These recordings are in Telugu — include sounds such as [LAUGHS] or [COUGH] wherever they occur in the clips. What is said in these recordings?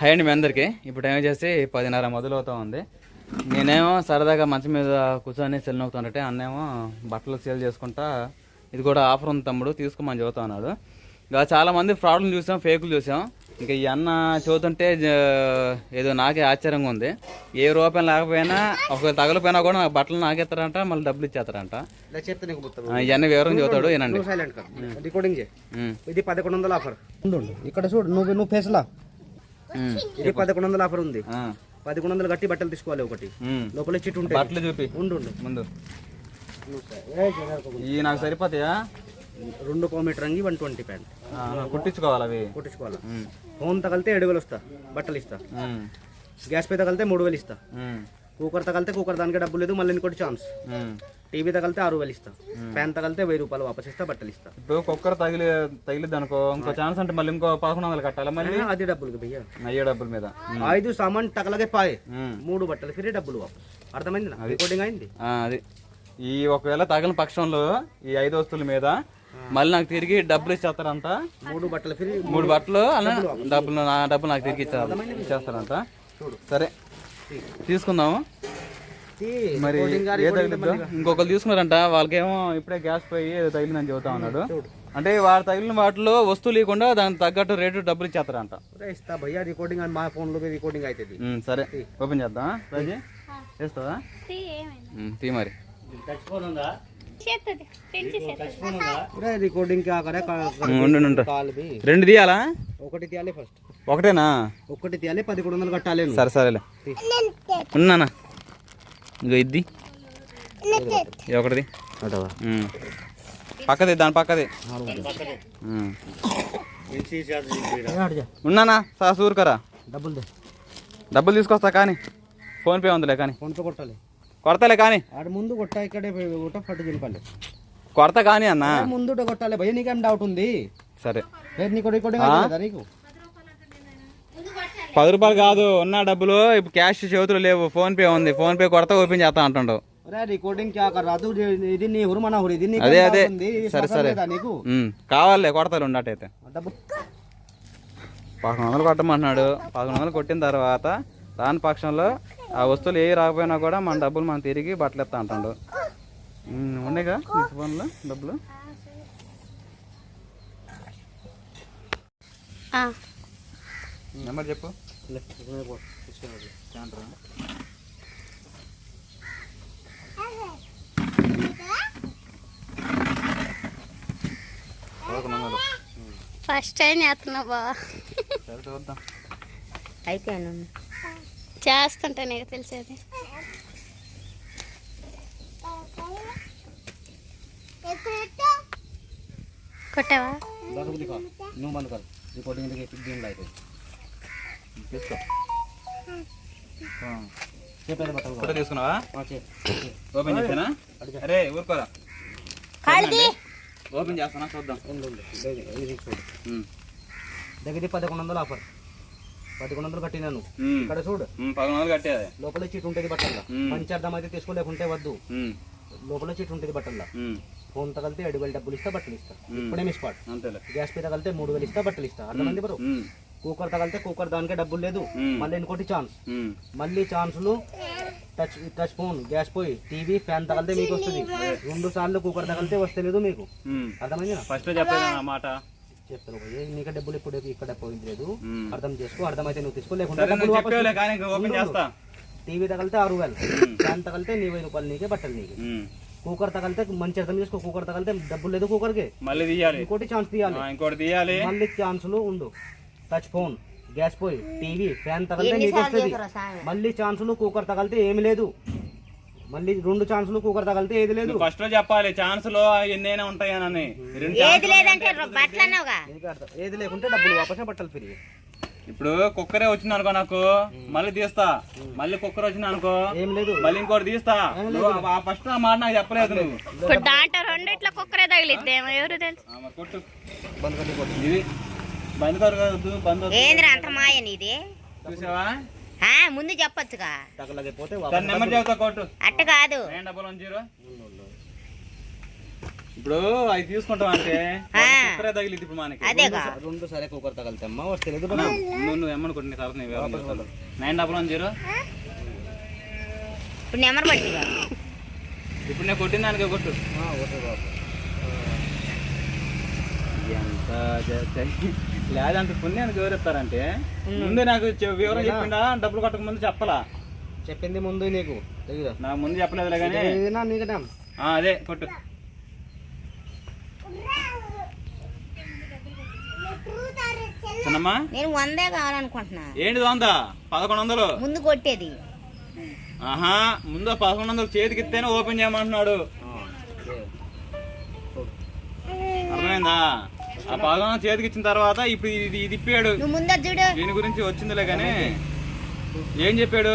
హాయ్ అండి మీ అందరికీ. ఇప్పుడు టైం వచ్చేసి పదిన్నర మొదలవుతా ఉంది. నేనేమో సరదాగా మంచం మీద కూర్చొని సెల్ నొక్కుతుంటే అన్నేమో బట్టలు సేల్ చేసుకుంటా ఇది కూడా ఆఫర్ ఉంది తమ్ముడు తీసుకోమని చెబుతా ఉన్నాడు. ఇంకా చాలా మంది ఫ్రాడ్లు చూసాం ఫేకులు చూసాం. ఇంకా ఈ అన్న చదువుతుంటే ఏదో నాకే ఆశ్చర్యంగా ఉంది. ఏ రూపాయలు లేకపోయినా ఒకవేళ తగలిపోయినా కూడా నాకు బట్టలు నాకేస్తారంట మళ్ళీ డబ్బులు ఇచ్చేస్తారంట. ఇవన్నీ వివరం సైలెంట్ కా రికార్డింగ్ ఇది పదకొండు వందల ఆఫర్. ఇక్కడ చూడు నువ్వు నువ్వు ఫేస్లా. ఇది పదకొండు వందల ఆఫర్ ఉంది. ఆ, పదకొండు వందలు కట్టి బట్టలు తీసుకోవాలి ఒకటి. లోపల చిట్టు ఉంటాయి. బట్టలు చూపి. ఉండు ఉండు. ముందు. ఈ నాకు సరిపోతాయా? రెండు మీటర్ అంగి వన్ ట్వంటీ ప్యాంట్. ఆ, కుట్టించుకోవాలి అవి. కుట్టించుకోవాలి? ఫోన్ తగిలితే ఏడు వేలు వస్తా బట్టలు ఇస్తా. గ్యాస్ పే తగిలితే మూడు వేలు ఇస్తా ఉమ్, కుక్కర్ తగిలితే కుక్కర్ దానికి డబ్బు లేదు మళ్ళీ ఇంకోటి ఛాన్స్. టీవీ తగిలితే ఆరు వేలు ఇస్తా. ఫ్యాన్ తగిలితే వెయ్యి రూపాయలు వాపస్ ఇస్తా బట్టలు ఇస్తా. ఇప్పుడు కుక్కర్ తగిలి తగిలిద్ది అనుకో ఇంకో ఛాన్స్ అంటే మళ్ళీ ఇంకో పదకొండు వందలు కట్టాలి మళ్ళీ? అది డబ్బులు భయ్యా. అయ్యే డబ్బుల మీద. ఐదు సామాన్ టకలగే పాయే. మూడు బట్టలు ఫ్రీ డబ్బులు వాపస్. అర్థమైంది రికార్డింగ్ అయింది? అది. ఈ ఒకవేళ తగిలిన పక్షంలో ఈ ఐదు వస్తువుల మీద మళ్ళీ నాకు తిరిగి డబ్బులు ఇచ్చేస్తారంట. మూడు బట్టలు ఫ్రీ మూడు బట్టలు అలా డబ్బులు నా డబ్బులు నాకు తిరిగి ఇచ్చేస్తారంట. సరే. తీసుకుందాము? మరి ఏ ఇంకొకరు తీసుకున్నారంట వాళ్ళకేమో ఇప్పుడే గ్యాస్ పోయి తగిలిందని చెబుతా ఉన్నాడు. అంటే వాడు తగిలిన వాటిలో వస్తువు లేకుండా దానికి తగ్గట్టు రేటు డబ్బులు ఇచ్చేస్తారంట. ఇస్తా భయ్యా రికార్డింగ్ మా ఫోన్లో రికార్డింగ్ అవుతుంది సరే ఓపెన్ చేద్దాం రాజీ? చేస్తావా తీ మరి. రికార్డింగ్ రెండు తీయాలా? ఒకటి తీయాలి ఫస్ట్ ఒకటేనా? ఒకటి తీయాలి పదకొండు వందలు కట్టాలి. సరే సరేలే. ఉన్నానా ఇంకో ఇది ఒకటిది. పక్కది దాని పక్కది. ఉన్నానా సా సూరుకరా. డబ్బులు డబ్బులు తీసుకొస్తా కానీ. ఫోన్పే ఉందిలే కానీ. ఫోన్ పే కొట్టాలి. కొడతలే కానీ. ఆడ ముందు కొట్ట ఇక్కడే కొట్ట పట్టు దింపాలి కొడతా కానీ అన్న. ముందు కొట్టాలి భయ్య నీకేం డౌట్ ఉంది? సరే. రేపు నీకు నీకు? పది రూపాయలు కాదు ఉన్న డబ్బులు ఇప్పుడు క్యాష్ చేతులు లేవు ఫోన్పే ఉంది. ఫోన్పే కొడతా ఓపెన్ చేస్తా అంటుండవు అరే రికార్డింగ్ రాదు ఇది నీ ఊరు మన ఊరు ఇది నీకు అదే అదే. ఉంది? సరే సరే. నీకు? కావాలే కొడతారు ఉండటైతే. పదకొండు వందలు కొట్టమంటున్నాడు పదకొండు వందలు కొట్టిన తర్వాత దాని పక్షంలో ఆ వస్తువులు ఏ రాకపోయినా కూడా మన డబ్బులు మనం తిరిగి బట్టలు ఎత్తా అంటాడు. ఉన్నాయిగా నీ ఫోన్లో డబ్బులు? నెంబర్ చెప్పు. ఫస్ట్ టైం చేస్తున్నావు? బా సరే చూద్దాం. అయిపోయాను చేస్తుంటే నీకు తెలిసేది. కొట్టావా? నువ్వు బంద్ కాదు రిపోర్టింగ్ ఓపెన్ చూద్దాం. దగ్గర పదకొండు వందలు ఆఫర్. పదకొండు వందలు కట్టినాను. ఇక్కడ చూడు. పదకొండు వందలు కట్టేది. లోపల చీట్ ఉంటుంది బట్టల్లో. మ్మ్. పంచార్థం అయితే తీసుకోలేకుంటే వద్దు. లోపల చీట్ ఉంటుంది బట్టల్లో. ఫోన్ తగిలితే ఏడు వేలు డబ్బులు ఇస్తా బట్టలు ఇస్తా. మ్మ్. ఇప్పుడే మీ స్పాట్ గ్యాస్ పే తగిలితే మూడు వేలు ఇస్తా బట్టలు ఇస్తా. అర్థమైంది బ్రో? కుక్కర్ తగిలితే కుక్కర్ దానికే డబ్బులు లేదు. మళ్ళీ ఇంకోటి ఛాన్స్ మళ్ళీ ఛాన్సులు టచ్ టచ్ ఫోన్ గ్యాస్ పోయి టీవీ ఫ్యాన్ తగిలితే మీకు వస్తుంది. రెండు సార్లు కుక్కర్ తగిలితే వస్తే లేదు మీకు. అర్థమైంది ఫస్ట్ చెప్పేది నా మాట. చెప్తాను నీకు డబ్బులు ఇప్పుడు ఇక్కడ పోయింది లేదు. అర్థం చేసుకో అర్థమైతే నువ్వు తీసుకో. చేస్తా. టీవీ తగిలితే ఆరు వేలు. ఫ్యాన్ తగిలితే నీ వెయ్యి రూపాయలు నీకే బట్టలు నీకే. కుక్కర్ తగిలితే మంచి అర్థం చేసుకో. కుక్కర్ తగిలితే డబ్బులు లేదు కుక్కర్కి. మళ్ళీ తీయాలి. ఇంకోటి ఛాన్స్ తీయాలి. ఆ, ఇంకోటి తీయాలి. మళ్ళీ ఛాన్సులు ఉండు. టచ్ ఫోన్ గ్యాస్ పోయి టీవీ ఫ్యాన్ తగిలితే నీకు వస్తుంది మళ్ళీ ఛాన్సులు కుక్కర్ తగిలితే ఏమి లేదు. మళ్ళీ రెండు ఛాన్సులు కుక్కర్ తగిలితే ఏది లేదు. ఫస్ట్లో చెప్పాలి ఛాన్స్లో ఎన్నైనా ఉంటాయని రెండు ఏది లేదంటే బట్టలు అన్నావుగా? ఏది లేకుంటే డబ్బులు వాపస్ బట్టలు ఫ్రీ ఇప్పుడు కుక్కరే వచ్చింది అనుకో నాకు మళ్ళీ తీస్తా. మళ్ళీ కుక్కర్ వచ్చింది అనుకో ఏం లేదు. మళ్ళీ ఇంకోటి తీస్తా. ఫస్ట్ ఆ మాట నాకు చెప్పలేదు నువ్వు. ఇప్పుడు దాంట్లో రెండిట్లో కుక్కరే తగిలిద్ది ఏమో ఎవరు తెలుసు? కొట్టు. బంద్ కట్టి. ఇది బంద్ కాదు బంద్. ఏంద్రా అంత మాయ నీది? చూసావా? ముందు చెప్పొచ్చుగా. నెంబర్ చెబుతా అట్ట కాదు. ఇప్పుడు అవి తీసుకుంటాం అంటే ఆ. కుక్కరే తగిలింది ఇప్పుడు మనకి. రెండు సరే కుక్కర్ తగిలితే అమ్మ వస్తే లేదు నువ్వు తర్వాత నైన్ డబల్ వన్ జీరో? ఇప్పుడు నెంబర్ పట్టిగా ఇప్పుడు నేను కొట్టిన దానికి కొట్టు. ఎంత [LAUGHS] లేదంటే పుణ్యానికి ఎవరిస్తారంటే ముందే నాకు వివరం చెప్పిండా? డబ్బులు కట్టక ముందు చెప్పలా? చెప్పింది ముందు నీకు. నాకు ముందు చెప్పలేదులే కానీ అదే కొట్టు. నేను వందే కావాలనుకుంటున్నా. ఏంటి వందా? పదకొండు వందలు? ముందు కొట్టేది. ఆహా ముందు పదకొండు వందలు చేతికి ఇస్తేనే ఓపెన్ చేయమంటున్నాడు. అర్థమైందా? ఆ వందలు చేతికి ఇచ్చిన తర్వాత ఇప్పుడు ఇది ఇది ఇప్పాడు నువ్వు ముందు అది చూడు. దీని గురించి వచ్చిందిలే కానీ ఏం చెప్పాడు?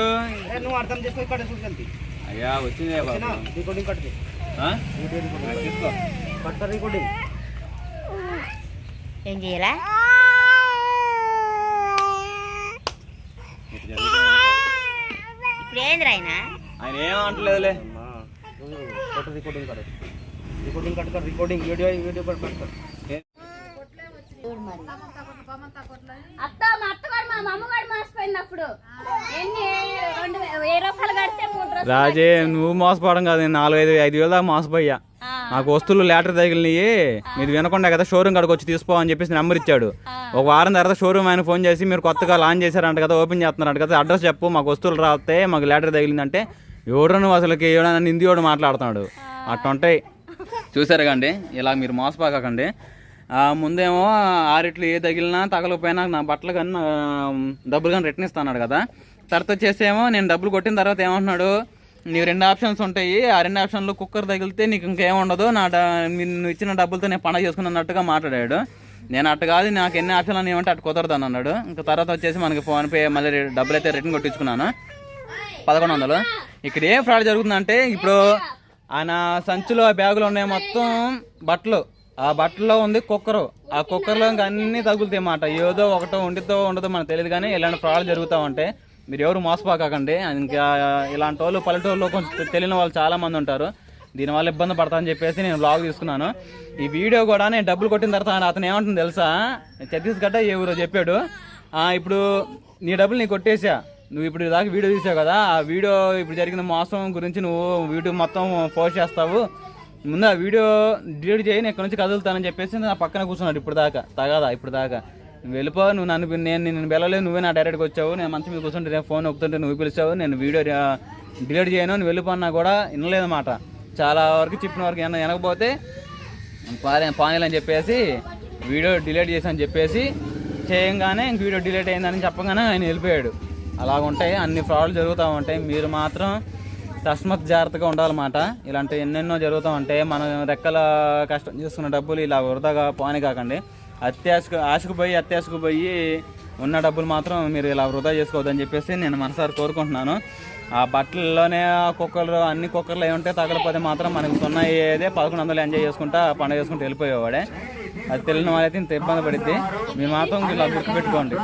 నువ్వు అర్థం చేసుకో ఇక్కడ చూసి అయ్యా వచ్చిందే బాబు. రికార్డింగ్ తీసుకో కట్ట రికార్డింగ్. ఏం జరుగుతుంది. ఇప్పుడు ఏంది ఆయన? ఆయన ఏమంటలేదులే కట్ట రికార్డింగ్ కట్టు. రికార్డింగ్ కట్టు కట్టు రికార్డింగ్ వీడియో వీడియో అత్త మా అత్తగారు మా మోసపోయినప్పుడు. ఎన్ని రెండు వే- వెయ్యి రూపాయలు కడితే మూడు రోజులు రాజే నువ్వు మోసపోవడం కాదు నేను నాలుగు ఐదు ఐదు వేల దాకా మోసపోయా. నాకు వస్తువులు లేటర్ తగిలినాయి. మీరు వినకుండా కదా షోరూమ్ కాడికి వచ్చి తీసుకో అని చెప్పేసి నెంబర్ ఇచ్చాడు. ఒక వారం తర్వాత షోరూమ్ ఆయన ఫోన్ చేసి మీరు కొత్తగా లాంచ్ చేశారంట కదా ఓపెన్ చేస్తున్నారంట కదా అడ్రస్ చెప్పు మాకు వస్తువులు రాస్తే మాకు లేటర్ తగిలిందంటే ఎవడు నువ్వు అసలుకి ఎవడన్నా హిందీ వాడు మాట్లాడుతున్నాడు. అట్టుంటాయి. [LAUGHS] చూసారు కండి ఇలా మీరు మోసపోకండి ముందేమో ఆరిట్లు ఏ తగిలినా తగలకపోయినా నా బట్టలు కన్నా డబ్బులు కానీ రిటర్న్ ఇస్తాడు కదా. తర్వాత వచ్చేసేమో నేను డబ్బులు కొట్టిన తర్వాత ఏమంటున్నాడు నీకు రెండు ఆప్షన్స్ ఉంటాయి. ఆ రెండు ఆప్షన్లు కుక్కర్ తగిలితే నీకు ఇంకేం ఉండదు. నా నువ్వు ఇచ్చిన డబ్బులతో నేను పండగ చేసుకున్నట్టుగా మాట్లాడాడు. నేను అట్ట కాదు నాకు ఎన్ని ఆప్షన్లు అని ఏమంటే అటు కుదరదు అని అన్నాడు. ఇంకా తర్వాత వచ్చేసి మనకి ఫోన్పే మళ్ళీ డబ్బులు అయితే రిటర్న్ కొట్టించుకున్నాను. పదకొండు వందలు. ఇక్కడ ఏం ఫ్రాడ్ జరుగుతుందంటే ఇప్పుడు ఆయన సంచిలో బ్యాగులో ఉన్నాయి మొత్తం బట్టలు. ఆ బట్టల్లో ఉంది కుక్కరు. ఆ కుక్కర్లో ఇంకా అన్ని తగులుతాయి అన్నమాట. ఏదో ఒకటో ఉండితో ఉండదో మనకు తెలియదు కానీ ఇలాంటి ఫ్రాడ్ జరుగుతూ ఉంటే మీరు ఎవరు మోసపోకండి. ఇంకా ఇలాంటి వాళ్ళు పల్లెటూరులో కొంచెం తెలియని వాళ్ళు చాలామంది ఉంటారు. దీనివల్ల ఇబ్బంది పడతానని చెప్పేసి నేను బ్లాగ్ తీసుకున్నాను. ఈ వీడియో కూడా నేను డబ్బులు కొట్టిన తర్వాత అతను ఏమంటుంది తెలుసా? ఛత్తీస్గఢ్ ఏ ఊరో చెప్పాడు. ఇప్పుడు నీ డబ్బులు నీ కొట్టేసా నువ్వు ఇప్పుడు దాకా వీడియో తీసావు కదా. ఆ వీడియో ఇప్పుడు జరిగిన మోసం గురించి నువ్వు వీడియో మొత్తం పోస్ట్ చేస్తావు. ముందు ఆ వీడియో డిలీట్ చేయి నేను ఇక్కడ నుంచి కదులుతానని చెప్పేసి నా పక్కన కూర్చున్నాడు ఇప్పుడు దాకా తగదా ఇప్పుడు దాకా. నువ్వు వెళ్ళిపో నువ్వు నన్ను నేను నేను వెళ్ళలేదు నువ్వే నా డైరెక్ట్గా వచ్చావు నేను మంచి మీద కూర్చుంటే నేను ఫోన్ నొక్కుతుంటే నువ్వు పిలిచావు నేను వీడియో డిలీట్ చేయను నువ్వు వెళ్ళిపోన్నా కూడా వినలేదన్నమాట చాలా వరకు చెప్పిన వరకు విన వినకపోతే పాలే పానీలు అని చెప్పేసి వీడియో డిలీట్ చేశాను చెప్పేసి చేయంగానే ఇంక వీడియో డిలీట్ అయిందని చెప్పగానే ఆయన వెళ్ళిపోయాడు. అలాగుంటాయి అన్ని ఫ్రాడ్లు జరుగుతూ ఉంటాయి మీరు మాత్రం తస్మత్ జాగ్రత్తగా ఉండాలన్నమాట. ఇలాంటి ఎన్నెన్నో జరుగుతూ ఉంటాయి మనం రెక్కల కష్టం చేసుకున్న డబ్బులు ఇలా వృధాగా పోని కాకండి. అత్యాశకు ఆశకు పోయి అత్యాశకు పోయి ఉన్న డబ్బులు మాత్రం మీరు ఇలా వృధా చేసుకోవద్దని చెప్పేసి నేను మనసారి కోరుకుంటున్నాను. ఆ బట్టల్లోనే ఆ కుక్కర్లు అన్ని కుక్కర్లు ఏమి ఉంటే తగలపోతే మాత్రం మనకి సున్నా ఏదే పదకొండు వందలు ఎంజాయ్ చేసుకుంటా పండుగ చేసుకుంటూ వెళ్ళిపోయేవాడే. అది తెలియని వాళ్ళైతే ఇంత ఇబ్బంది పడిద్ది. మీరు మాత్రం ఇలా గుర్తుపెట్టుకోండి.